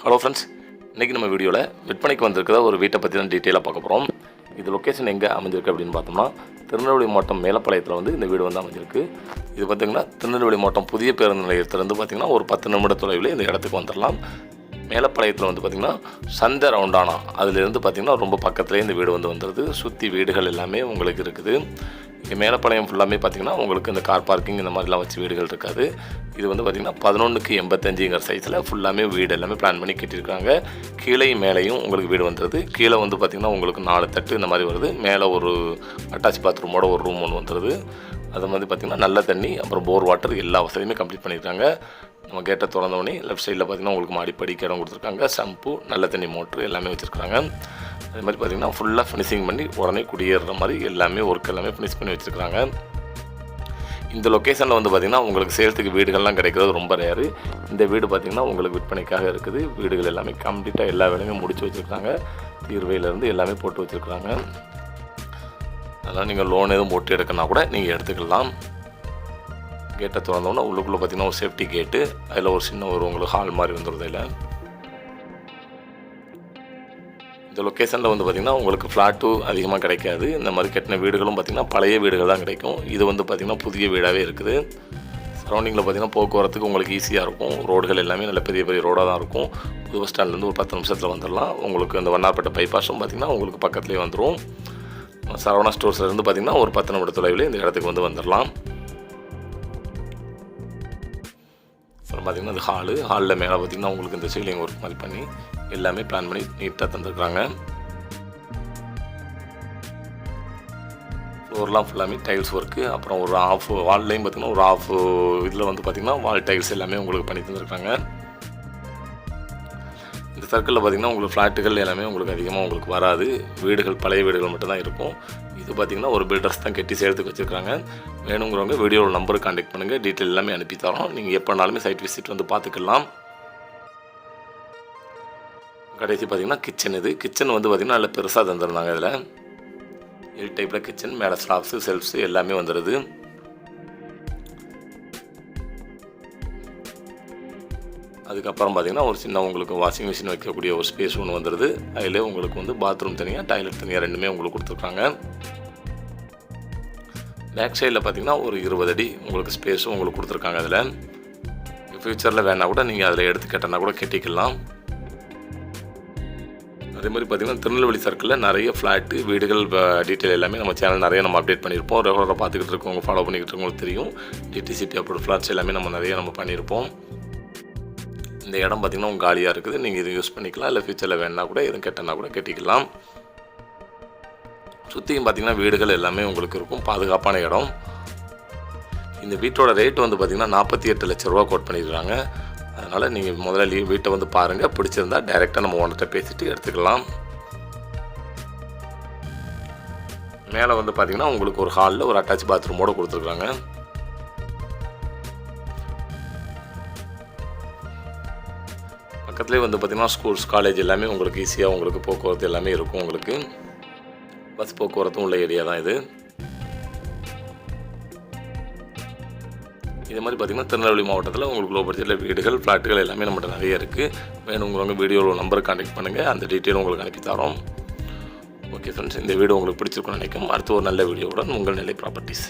Hello friends இன்றைக்கி நம்ம வீடியோவில் விற்பனைக்கு வந்திருக்கிற ஒரு வீட்டை பற்றி தான் டீட்டெயிலாக பார்க்க போகிறோம் இது லொக்கேஷன் எங்கே அமைஞ்சிருக்கு அப்படின்னு பார்த்தோம்னா திருநெல்வேலி மாவட்டம் மேலப்பாளையத்தில் வந்து இந்த வீடு வந்து அமைஞ்சிருக்கு. இது பார்த்திங்கன்னா திருநெல்வேலி மாவட்டம் புதிய பேருந்து நிலையத்திலேருந்து பார்த்திங்கன்னா ஒரு பத்து நிமிட தொலைவில் இந்த இடத்துக்கு வந்துடலாம் மேலப்பாளையத்தில் வந்து பார்த்திங்கன்னா சந்தை ரவுண்டானா அதுலேருந்து பார்த்திங்கன்னா ரொம்ப பக்கத்துலேயே இந்த வீடு வந்து வந்துடுது சுற்றி வீடுகள் எல்லாமே உங்களுக்கு இருக்குது. இங்கே மேலப்பாளையம் ஃபுல்லாமே பார்த்திங்கன்னா உங்களுக்கு இந்த கார் பார்க்கிங் இந்த மாதிரிலாம் வச்சு வீடுகள் இருக்காது. இது வந்து பார்த்திங்கன்னா பதினொன்றுக்கு எண்பத்தஞ்சுங்கிற சைஸில் ஃபுல்லாமே வீடு எல்லாமே பிளான் பண்ணி கட்டியிருக்காங்க. கீழே மேலேயும் உங்களுக்கு வீடு வந்துடுது கீழே வந்து பார்த்திங்கன்னா உங்களுக்கு நாலு தட்டு இந்த மாதிரி வருது. மேலே ஒரு அட்டாச் பாத்ரூமோட ஒரு ரூம் ஒன்று வந்துடுது அது மாதிரி பார்த்திங்கன்னா நல்ல தண்ணி அப்புறம் போர் வாட்டர் எல்லா வசதியுமே கம்ப்ளீட் பண்ணியிருக்காங்க. நம்ம கேட்டை திறந்தவொடனே லெஃப்ட் சைடில் பார்த்திங்கன்னா உங்களுக்கு மாடிப்படிக்கு இடம் கொடுத்துருக்காங்க. ஷம்பு நல்ல தண்ணி மோட்ரு எல்லாமே வச்சுருக்காங்க அதே மாதிரி பார்த்திங்கன்னா ஃபுல்லாக ஃபினிஷிங் பண்ணி உடனே குடியேறுற மாதிரி எல்லாமே ஒர்க் எல்லாமே ஃபினிஷ் பண்ணி வச்சுருக்காங்க இந்த லொக்கேஷனில் வந்து பார்த்திங்கன்னா உங்களுக்கு சேல்ஸுக்கு வீடுகள்லாம் கிடைக்கிறது ரொம்ப ரேரு இந்த வீடு பார்த்திங்கன்னா உங்களுக்கு விற்பனைக்காக இருக்குது. வீடுகள் எல்லாமே கம்ப்ளீட்டாக எல்லா வேலையுமே முடிச்சு வச்சுருக்காங்க. தீர்வையிலேருந்து எல்லாமே போட்டு வச்சுருக்குறாங்க அதனால் நீங்கள் லோன் எதுவும் போட்டு எடுக்கணும்னா கூட நீங்கள் எடுத்துக்கலாம். கேட்டை திறந்தோன்னா உள்ளுக்குள்ளே பார்த்தீங்கன்னா ஒரு சேஃப்டி கேட்டு அதில் ஒரு சின்ன ஒரு உங்களுக்கு ஹால் மாதிரி வந்துடுது இல்லை இந்த லொக்கேஷனில் வந்து பார்த்திங்கன்னா உங்களுக்கு ஃப்ளாட்டும் அதிகமாக கிடைக்காது. இந்த மாதிரி கட்டின வீடுகளும் பார்த்திங்கன்னா பழைய வீடுகள் தான் கிடைக்கும். இது வந்து பார்த்திங்கன்னா புதிய வீடாகவே இருக்குது. சரௌண்டிங்கில் பார்த்திங்கன்னா போக்குவரத்துக்கு உங்களுக்கு ஈஸியாக இருக்கும். ரோடுகள் எல்லாமே நல்ல பெரிய பெரிய ரோடாக தான் இருக்கும். புது பஸ் ஸ்டாண்ட்லேருந்து ஒரு பத்து நிமிஷத்தில் வந்துடலாம். உங்களுக்கு அந்த வண்ணார்பேட்டை பைபாஸும் பார்த்திங்கன்னா உங்களுக்கு பக்கத்துலேயே வந்துடும் சரவணா ஸ்டோர்ஸ்லேருந்து பார்த்திங்கன்னா ஒரு பத்து நிமிட தொலைவில் இந்த இடத்துக்கு வந்து வந்துடலாம். அப்புறம் பார்த்திங்கன்னா இது ஹாலு ஹாலில் மேலே பார்த்திங்கன்னா உங்களுக்கு இந்த சீலிங் ஒர்க் மாதிரி பண்ணி எல்லாமே பிளான் பண்ணி நீட்டாக தந்துருக்குறாங்க. ஃப்ளோர்லாம் ஃபுல்லாமே டைல்ஸ் ஒர்க்கு அப்புறம் ஒரு ஆஃப் வால்லையும் பார்த்திங்கன்னா ஒரு ஆஃப் இதில் வந்து பார்த்திங்கன்னா வால் டைல்ஸ் எல்லாமே உங்களுக்கு பண்ணி தந்துருக்காங்க இந்த சர்க்கிளில் பார்த்திங்கன்னா உங்களுக்கு ஃப்ளாட்டுகள் எல்லாமே உங்களுக்கு அதிகமாக உங்களுக்கு வராது. வீடுகள் பழைய வீடுகள் மட்டும்தான் இருக்கும். இது பார்த்திங்கன்னா ஒரு பில்டர்ஸ் தான் கட்டி சேர்த்துக்கு வச்சுருக்காங்க. வேணுங்கிறவங்க வீடியோவில் நம்பர் கான்டாக்ட் பண்ணுங்கள் டீட்டெயில் எல்லாமே அனுப்பி தரோம். நீங்கள் எப்போனாலுமே சைட் விசிட் வந்து பார்த்துக்கலாம் கடைசி பார்த்திங்கன்னா கிச்சன் இது. கிச்சன் வந்து பார்த்திங்கன்னா நல்ல பெருசாக தந்துருந்தாங்க இதில். எல் டைப்பில் கிச்சன் மேலே ஸ்லாப்ஸு செல்ஃப்ஸு எல்லாமே வந்துடுது அதுக்கப்புறம் பார்த்திங்கன்னா ஒரு சின்ன உங்களுக்கு வாஷிங் மிஷின் வைக்கக்கூடிய ஒரு ஸ்பேஸ் ஒன்று வந்துடுது அதில் உங்களுக்கு வந்து பாத்ரூம் தனியாக டாய்லெட் தனியாக ரெண்டுமே உங்களுக்கு கொடுத்துருக்காங்க. பேக் சைடில் பார்த்திங்கன்னா ஒரு இருபது அடி உங்களுக்கு ஸ்பேஸும் உங்களுக்கு கொடுத்துருக்காங்க அதில் ஃப்யூச்சரில் வேணால் கூட நீங்கள் அதில் எடுத்து கேட்டனா கூட கட்டிக்கலாம். அதே மாதிரி பார்த்திங்கன்னா திருநெல்வேலி சர்க்கிளில் நிறைய ஃப்ளாட்டு வீடுகள் டீட்டெயில் எல்லாமே நம்ம சேனல் நிறைய நம்ம அப்டேட் பண்ணியிருப்போம். ரெகுலராக பார்த்துக்கிட்டு இருக்கவங்க ஃபாலோ பண்ணிக்கிட்டு இருக்கவங்களுக்கு தெரியும். டிடிசிபி அப்ரோட் ஃப்ளாட்ஸ் எல்லாமே நம்ம நிறைய நம்ம பண்ணியிருப்போம். இந்த இடம் பார்த்திங்கன்னா உங்கள் காலியாக இருக்குது. நீங்கள் இது யூஸ் பண்ணிக்கலாம். இல்லை ஃப்யூச்சரில் வேணா கூட எதுவும் கெட்டனா கூட கட்டிக்கலாம். சுற்றியும் பார்த்திங்கன்னா வீடுகள் எல்லாமே உங்களுக்கு இருக்கும். பாதுகாப்பான இடம். இந்த வீட்டோட ரேட் வந்து பார்த்திங்கன்னா நாற்பத்தி எட்டு லட்ச ரூபா கோட் பண்ணியிருக்காங்க. அதனால் நீங்கள் முதல்ல லீவ் வீட்டை வந்து பாருங்கள் பிடிச்சிருந்தா டைரெக்டாக நம்ம ஓனர்கிட்ட பேசிவிட்டு எடுத்துக்கலாம். மேலே வந்து பார்த்திங்கன்னா உங்களுக்கு ஒரு ஹாலில் ஒரு அட்டாச் பாத்ரூமோடு கொடுத்துருக்காங்க. பக்கத்துலேயே வந்து பார்த்திங்கன்னா ஸ்கூல்ஸ் காலேஜ் எல்லாமே உங்களுக்கு ஈஸியாக உங்களுக்கு போக்குவரத்து எல்லாமே இருக்கும் உங்களுக்கு. பஸ் போக்குவரத்தும் உள்ள ஏரியா தான் இது. இது மாதிரி பார்த்திங்கன்னா திருநெல்வேலி மாவட்டத்தில் உங்களுக்கு லோ பட்ஜெட்டில் வீடுகள் ஃப்ளாட்டுகள் எல்லாமே நம்மகிட்ட நிறைய இருக்குது வேணுங்கிறவங்க வீடியோவில் நம்பர் காண்டக்ட் பண்ணுங்கள் அந்த டீட்டெயில் உங்களுக்கு அனுப்பி தரோம். ஓகே ஃப்ரெண்ட்ஸ் இந்த வீடியோ உங்களுக்கு பிடிச்சிருக்கும்னு நினைக்கும். அடுத்த ஒரு நல்ல வீடியோவுடன் உங்கள் நிலை ப்ராப்பர்ட்டிஸ்